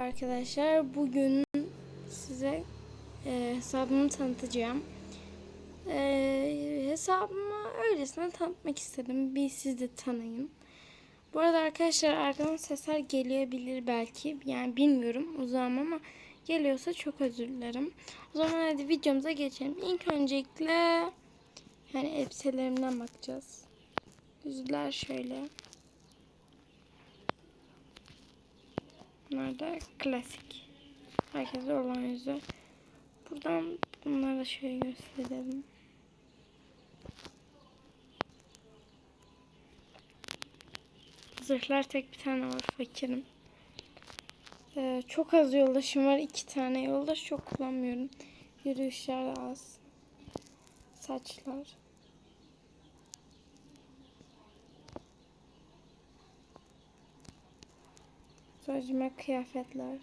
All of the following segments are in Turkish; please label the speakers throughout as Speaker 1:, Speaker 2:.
Speaker 1: Arkadaşlar bugün size e, hesabımı tanıtacağım. E, hesabımı öylesine tanıtmak istedim. Bir siz de tanıyın. Bu arada arkadaşlar arkadan sesler gelebilir belki. Yani bilmiyorum uzağım ama geliyorsa çok özür dilerim. O zaman hadi videomuza geçelim. İlk öncelikle yani elbiselerimden bakacağız. Yüzler şöyle. Bunlar da klasik. Herkese olan yüzü. Buradan bunları şöyle gösterelim. Zırhlar tek bir tane var fakirim. Ee, çok az yoldaşım var. iki tane yoldaş çok kullanmıyorum. Yürüyüşler az. Saçlar. Sözcüme kıyafetler.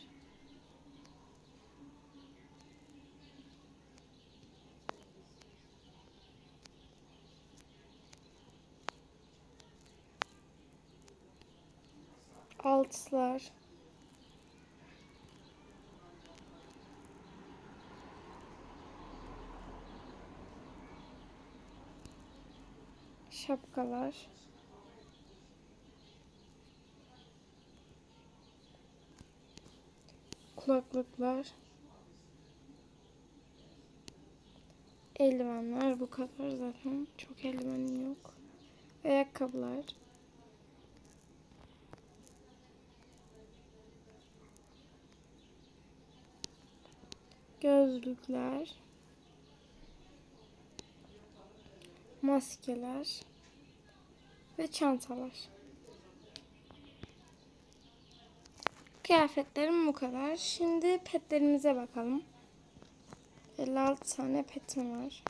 Speaker 1: Altlar. Şapkalar. Kulaklıklar, eldivenler bu kadar zaten çok eldivenim yok. Ayakkabılar. Gözlükler. Maskeler ve çantalar. Kıyafetlerim bu kadar. Şimdi petlerimize bakalım. 56 tane petim var.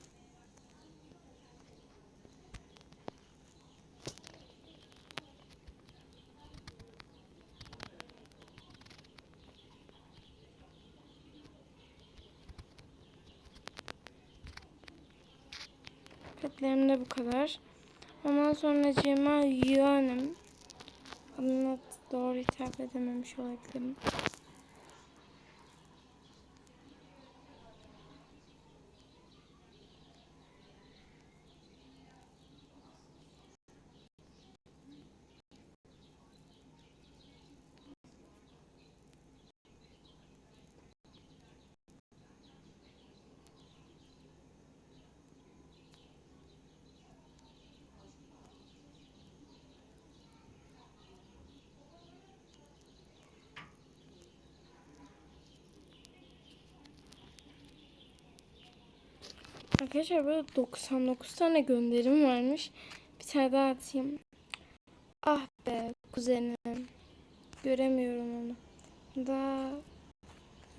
Speaker 1: Petlerim de bu kadar. Ondan sonra cima yuanım. Adına doğru hitap edememiş olabilirim. Arkadaşlar böyle 99 tane gönderim varmış. Bir tane daha atayım. Ah be kuzenim. Göremiyorum onu. Da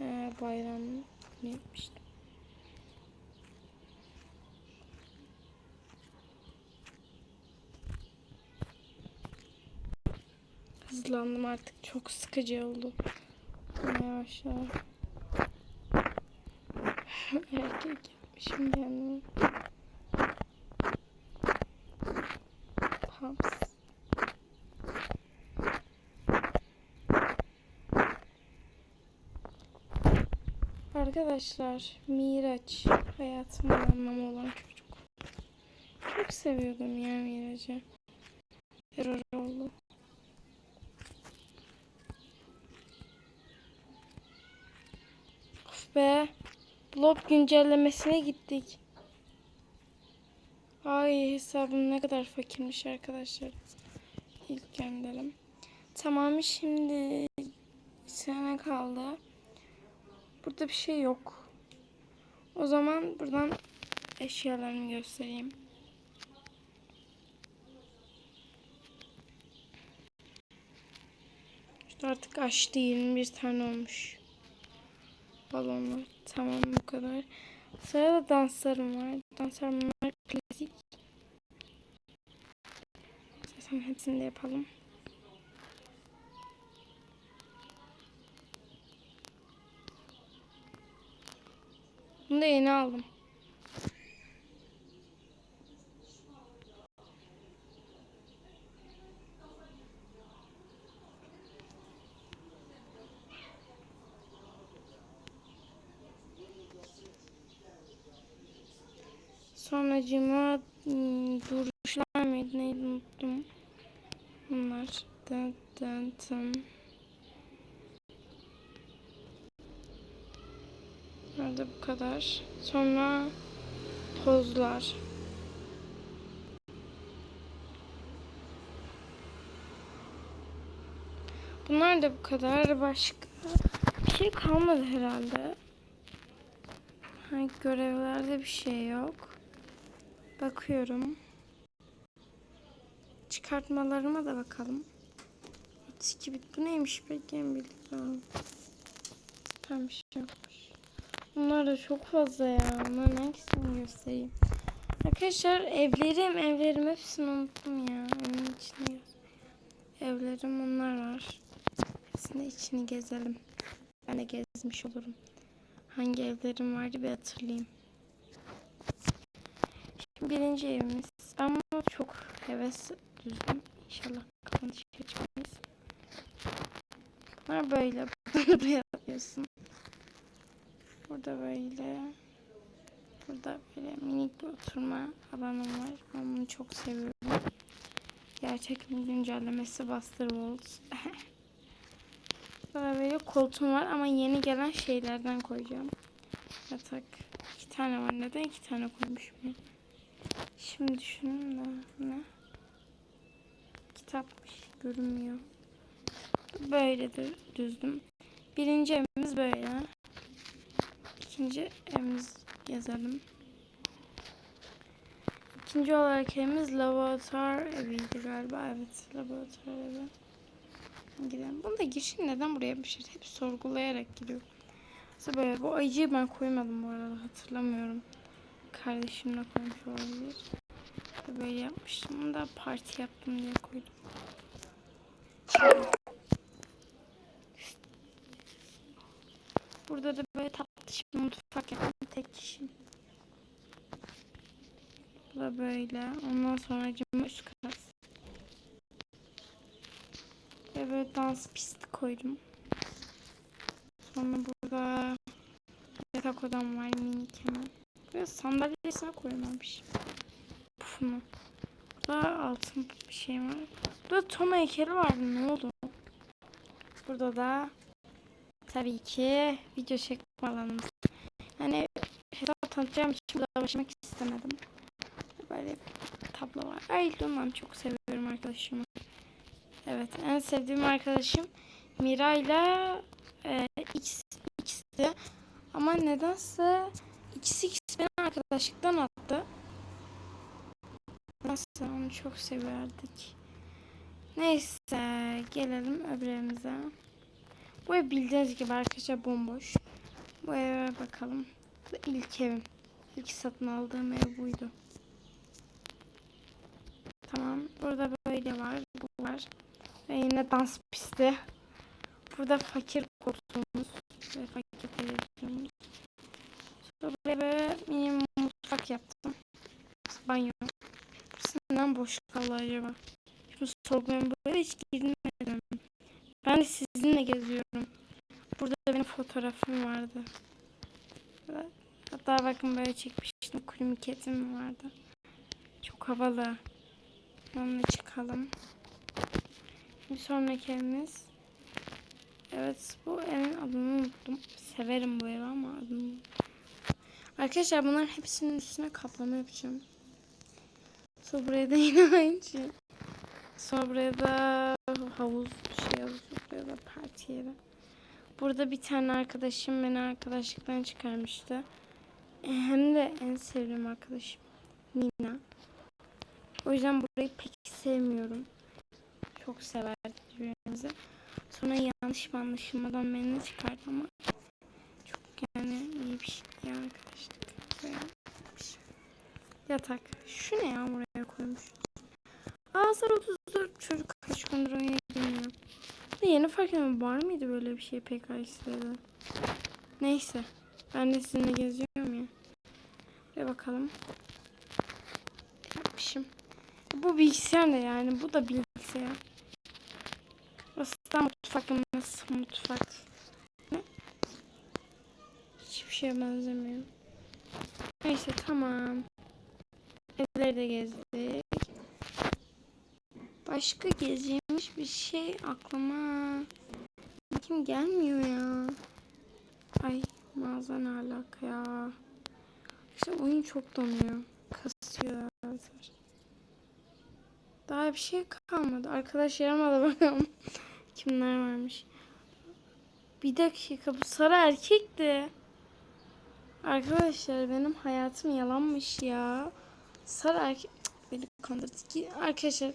Speaker 1: e, bayram ne yapmıştım. Hızlandım artık. Çok sıkıcı oldu. Yavaş yavaş. Erkek yapmışım kendimi. Pumps. Arkadaşlar Miraç hayatımın anlamı olan çocuk. Çok seviyordum ya Miraç'ı. Terör oldu. Of be. Blob güncellemesine gittik. Ay hesabım ne kadar fakirmiş arkadaşlar. İlk gönderim. Tamam şimdi sene kaldı. Burada bir şey yok. O zaman buradan eşyalarımı göstereyim. İşte artık açtı 21 tane olmuş. Balonlar. Tamam bu kadar. Sırada danslarım var. Danslarım var klasik. Zaten hepsini de yapalım. Bunu da yeni aldım. Sonracıma hmm, duruşlar mıydı neydi unuttum. Bunlar. Dın dın dın. Nerede bu kadar. Sonra pozlar. Bunlar da bu kadar. Başka bir şey kalmadı herhalde. Ha, görevlerde bir şey yok. Bakıyorum. Çıkartmalarıma da bakalım. 32 bit. Bu neymiş peki en birlikte Tam bir şey yokmuş. Bunlar da çok fazla ya. Bunların hangisini göstereyim? Arkadaşlar evlerim, evlerim hepsini unuttum ya. İçinde göz- Evlerim onlar var. Hepsinin içini gezelim. Ben de gezmiş olurum. Hangi evlerim vardı bir hatırlayayım. Birinci evimiz. Ama çok heves düzdüm. İnşallah kapanış çıkmayız. Bunlar böyle. Bunları buraya atıyorsun. Burada böyle. Burada böyle minik bir oturma alanım var. Ben bunu çok seviyorum. Gerçekten güncellemesi Buster Walls. Burada böyle koltuğum var ama yeni gelen şeylerden koyacağım. Yatak. iki tane var. Neden iki tane koymuşum? Şimdi düşünün de ne? Kitapmış. Görünmüyor. Böyle de düzdüm. Birinci evimiz böyle. İkinci evimiz yazalım. İkinci olarak evimiz laboratuvar eviydi galiba. Evet laboratuvar evi. Gidelim. Bunu da girişin neden buraya yapmışlar? Hep sorgulayarak giriyor. Mesela böyle bu ayıcıyı ben koymadım bu arada hatırlamıyorum. Kardeşimle koymuş olabilir. Böyle yapmıştım. Da parti yaptım diye koydum. Burada da böyle tatlış bir mutfak yapan tek kişi. Bu da böyle. Ondan sonra cama üst kat. Ve böyle dans pisti koydum. Sonra burada yatak odam var minik hemen. Böyle sandalyesine koymamış. Pufunu. Burada altın bir şey var. Burada Tom heykeli vardı. Ne oldu? Burada da tabii ki video çekme alanımız. Yani hesap tanıtacağım için burada başlamak istemedim. Böyle tablo var. Ay Luna'm çok seviyorum arkadaşımı. Evet en sevdiğim arkadaşım Mira'yla e, X, X'ti. Ama nedense ikisi ikisi beni arkadaşlıktan attı. Nedense onu çok seviyorduk. Neyse gelelim öbür evimize. Bu ev bildiğiniz gibi arkadaşlar bomboş. Bu eve bakalım. Bu ilk evim. İlk satın aldığım ev buydu. Tamam. Burada böyle var. Bu var. Ve yine dans pisti. Burada fakir koltuğumuz ve fakir televizyonumuz. Sonra buraya böyle mini mutfak yaptım. Banyo. Burasından boş kaldı acaba. Şimdi sorgulayayım buraya hiç girmedim. Ben de sizinle geziyorum. Burada benim fotoğrafım vardı. Hatta bakın böyle çekmiştim. Kulümiketim vardı. Çok havalı. Onunla çıkalım. Bir sonraki evimiz. Evet bu evin adını unuttum. Severim bu evi ama adını unuttum. Arkadaşlar bunların hepsinin üstüne kaplama yapacağım. Sonra buraya da yine aynı şey. Sonra buraya da havuz şey havuz. Buraya da parti yeri. Burada bir tane arkadaşım beni arkadaşlıktan çıkarmıştı. E, Hem de en sevdiğim arkadaşım Mina. O yüzden burayı pek sevmiyorum. Çok severdik birbirimizi. Sonra yanlış bir anlaşılmadan beni çıkardı ama yani iyi bir şey ya. Yatak. Şu ne ya buraya koymuş? Aa sarı 34 çocuk kaç gündür oyuna girmiyor. Da yeni fark etmem var mıydı böyle bir şey PKX'de? Neyse. Ben de sizinle geziyorum ya. Ve bakalım. Yapmışım. Bu bilgisayar ne yani? Bu da bilgisayar. Da mutfak. Mutfak? Şeye benzemiyor. Neyse tamam. Evleri de gezdik. Başka gezeceğimiz bir şey aklıma kim gelmiyor ya. Ay mağaza ne alaka ya. İşte oyun çok donuyor. Kasıyor. Daha bir şey kalmadı. Arkadaşlarıma da bakalım. Kimler varmış. Bir dakika bu sarı erkekti. Arkadaşlar benim hayatım yalanmış ya. Sarı erkek beni kandırdı. Ki- Arkadaşlar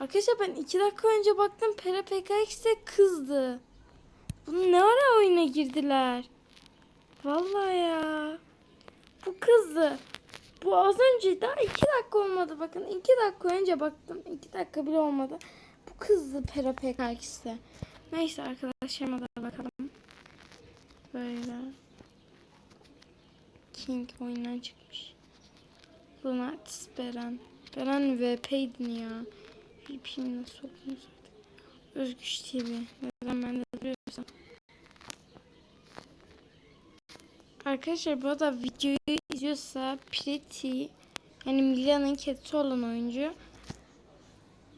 Speaker 1: Arkadaşlar ben iki dakika önce baktım Pera PKX'de kızdı. Bunu ne ara oyuna girdiler? Vallahi ya. Bu kızdı. Bu az önce daha iki dakika olmadı. Bakın iki dakika önce baktım. iki dakika bile olmadı. Bu kızdı Pera PKX'de. Neyse arkadaşlarıma da. Böyle. King oyundan çıkmış. Lunatis Beren. Beren VP'ydin ya. VP'ni nasıl sokmuş Özgüç TV. Neden ben de duruyorsam. Arkadaşlar bu arada videoyu izliyorsa Pretty yani Mila'nın kedisi olan oyuncu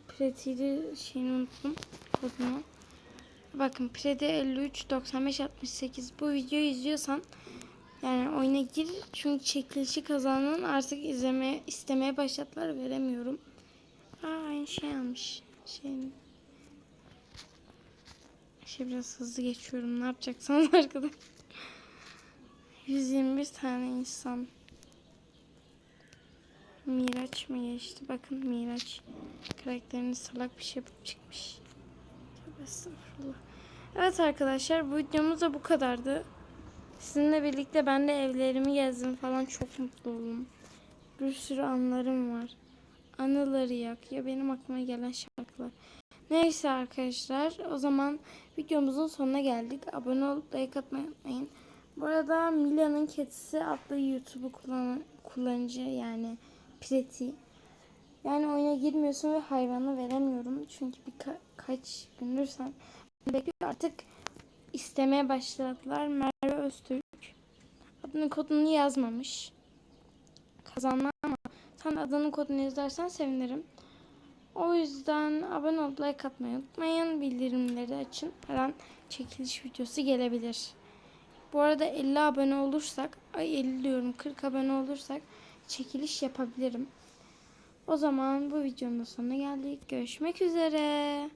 Speaker 1: Pretty'li şeyini unuttum kodunu. Bakın Pretty 53 95 68 bu videoyu izliyorsan yani oyuna gir çünkü çekilişi kazanan artık izleme istemeye başladılar veremiyorum. Aa aynı şey almış. Şeyin. Şey biraz hızlı geçiyorum. Ne yapacaksanız arkadaş. 121 tane insan. Miraç mı geçti? Bakın Miraç karakterini salak bir şey yapıp çıkmış. Estağfurullah. Evet arkadaşlar bu videomuz da bu kadardı. Sizinle birlikte ben de evlerimi gezdim falan çok mutlu oldum. Bir sürü anlarım var. Anıları yak ya benim aklıma gelen şarkılar. Neyse arkadaşlar o zaman videomuzun sonuna geldik. Abone olup like atmayı unutmayın. Bu arada Mila'nın Kedisi adlı YouTube'u kullan kullanıcı yani Preti. Yani oyuna girmiyorsun ve hayvanı veremiyorum. Çünkü birkaç gündür sen bekliyor. Artık istemeye başladılar. Merve Öztürk. Adını kodunu yazmamış. Kazanlar ama sen adının kodunu yazarsan sevinirim. O yüzden abone olup like atmayı unutmayın. Bildirimleri açın. Her an çekiliş videosu gelebilir. Bu arada 50 abone olursak, ay 50 diyorum 40 abone olursak çekiliş yapabilirim. O zaman bu videonun sonuna geldik. Görüşmek üzere.